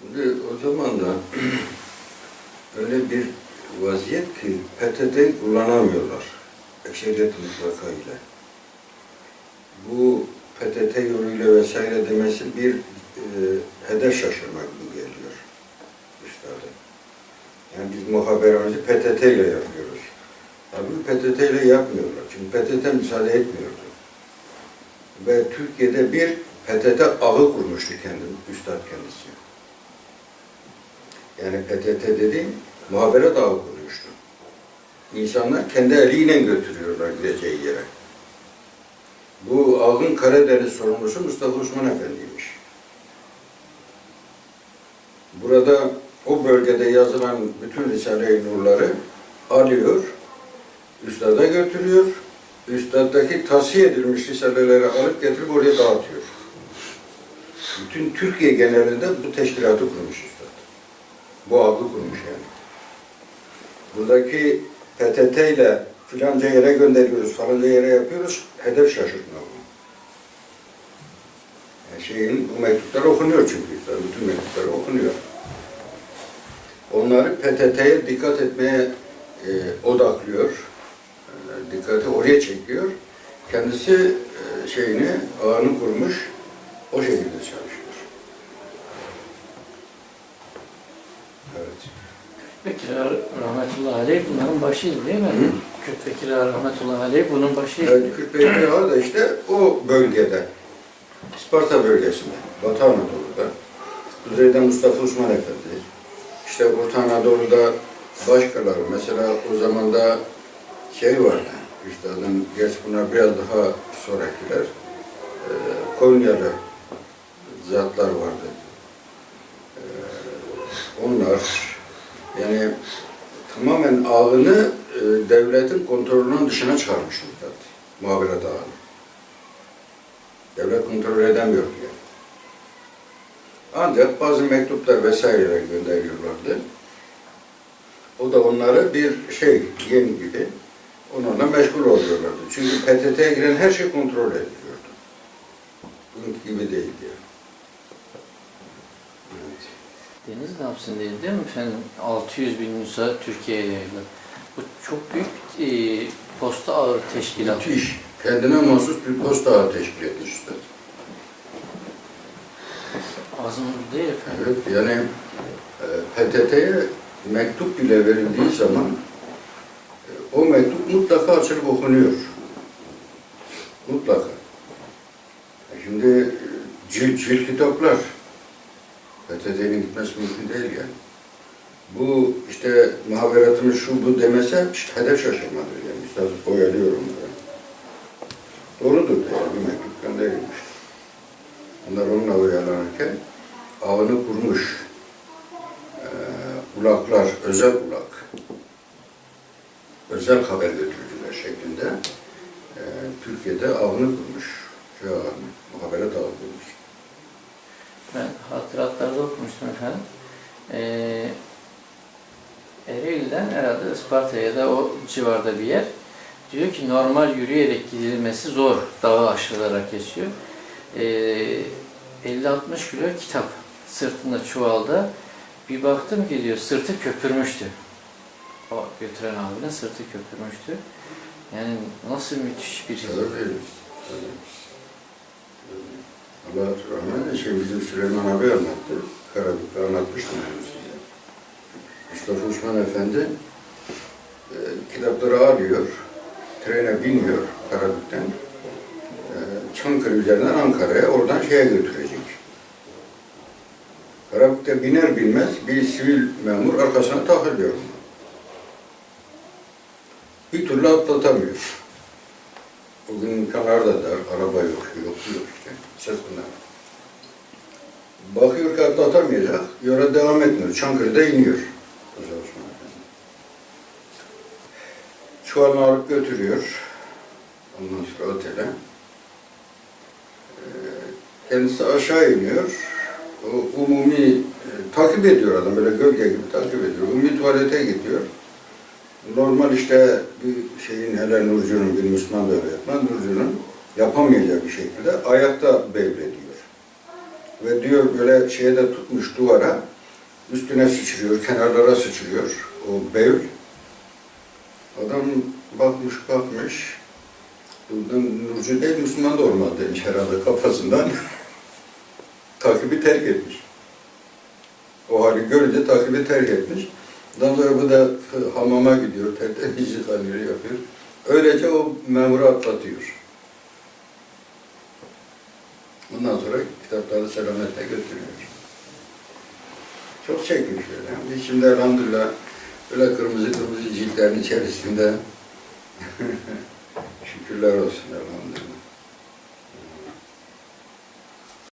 Şimdi o zaman da öyle bir vaziyet ki PTT'yi kullanamıyorlar. Ekseriyet mutlaka ile. Bu PTT yoluyla vesaire demesi bir e, hedef şaşırmak gibi geliyor üstadım. Yani biz muhaberemizi PTT ile yapıyoruz. Tabii PTT ile yapmıyorlar. Çünkü PTT müsaade etmiyordu. Ve Türkiye'de bir PTT ağı kurmuştu kendi, üstad kendisi. Yani PTT dediğim muhaberat ağı kurmuştu. İnsanlar kendi eliyle götürüyorlar gideceği yere. Bu ağın Karadeniz sorumlusu Mustafa Osman Efendi'ymiş. Burada o bölgede yazılan bütün Risale-i Nurları alıyor, üstada götürüyor, üstaddaki tavsiye edilmiş risaleleri alıp getirip oraya dağıtıyor. Bütün Türkiye genelinde bu teşkilatı kurmuş üstad. Bu ağı kurmuş yani. Buradaki PTT ile filanca yere gönderiyoruz, falanca yere yapıyoruz, hedef şaşırtma bu. Yani şeyin, bu mektuplar okunuyor çünkü, bütün mektuplar okunuyor. Onları PTT'ye dikkat etmeye e, odaklıyor, e, dikkati oraya çekiyor. Kendisi e, şeyini, ağını kurmuş, o şekilde çalışıyor. Evet. Bekir Ağa rahmetullahi aleyh bunların başıydı değil mi? Hı? Kürt Bekir Ağa rahmetullahi aleyh bunun başıydı. Evet, Kürt Beyliği Ağa da işte o bölgede, Isparta bölgesinde, Batı Anadolu'da, Kuzeyde Mustafa Osman Efendi, işte Orta Anadolu'da başkaları, mesela o zaman da şey vardı, üstadın, geç bunlar biraz daha sonrakiler, e, Konyalı zatlar vardı. E, onlar, yani tamamen ağını e, devletin kontrolünün dışına çıkarmış üstad, muhaberat ağını. Devlet kontrol edemiyor yani. Ancak bazı mektuplar vesaireler gönderiyorlardı. O da onları bir şey, yem gibi onlarla meşgul oluyorlardı. Çünkü PTT'ye giren her şey kontrol ediliyordu. Bugünkü gibi değildi yani. Evet. Deniz dedi değil mi efendim? 600 bin nüsa Türkiye'ye yayılır. Bu çok büyük e, posta ağır teşkilat. Müthiş. Kendine mahsus bir posta ağı teşkil etmiş üstad. Azımız değil efendim. Evet, yani e, PTT'ye mektup bile verildiği zaman e, o mektup mutlaka açılıp okunuyor. Mutlaka. E, Şimdi e, cilt cilt kitaplar PTT'nin gitmesi mümkün değil yani. Bu işte muhaberatımız şu bu demese işte hedef şaşırmadır yani. Üstad oyalıyor onları. Doğrudur yani bir mektup gönderilmiş. Onlar onunla oyalanırken ağını kurmuş. Ee, ulaklar, özel ulak. Özel haber götürdüler şeklinde. Ee, Türkiye'de ağını kurmuş. Şu ağını, muhaberat ağı kurmuş. Ben hatıratlarda okumuştum efendim. Ee, Ereğli'den herhalde Isparta ya da o civarda bir yer. Diyor ki normal yürüyerek gidilmesi zor. Dağı aşılarak geçiyor. Ee, 50-60 kilo kitap sırtında çuvalda. Bir baktım ki diyor sırtı köpürmüştü. O götüren abinin sırtı köpürmüştü. Yani nasıl müthiş bir Tabii. Tabii. Allah eylesin. Bizim Süleyman abi anlattı. Karabük'te anlatmıştım ben size. Mustafa Osman Efendi e, kitapları alıyor, trene biniyor Karabük'ten. E, Çankırı üzerinden Ankara'ya, oradan şeye götürecek. Karabük'te biner binmez bir sivil memur arkasına takılıyor. Bir türlü atlatamıyor. Bugün imkanlar da dar, araba yok, yok, yok işte. Ses bunlar. Bakıyor ki atlatamayacak, yola devam etmiyor. Çankırı'da iniyor. Hoca Osman. Çuvalını alıp götürüyor. Ondan sonra otele. Ee, Kendisi aşağı iniyor. O umumi e, takip ediyor adam böyle gölge gibi takip ediyor. Umumi tuvalete gidiyor. Normal işte bir şeyin hele Nurcu'nun bir Müslüman da öyle yapmaz. Nurcu'nun yapamayacağı bir şekilde ayakta bevlediyor. Ve diyor böyle şeye de tutmuş duvara, üstüne sıçrıyor, kenarlara sıçrıyor o Beül. Adam bakmış bakmış, buradan Nurcu değil Müslüman da olmaz demiş herhalde kafasından. takibi terk etmiş. O hali görünce takibi terk etmiş. Ondan sonra bu da hamama gidiyor, tertemiz yıkanıyor, yapıyor. Öylece o memuru atlatıyor. Ondan sonra kitapları selametle götürüyor. Çok çekmiş öyle. Biz şimdi elhamdülillah böyle kırmızı kırmızı ciltlerin içerisinde şükürler olsun elhamdülillah.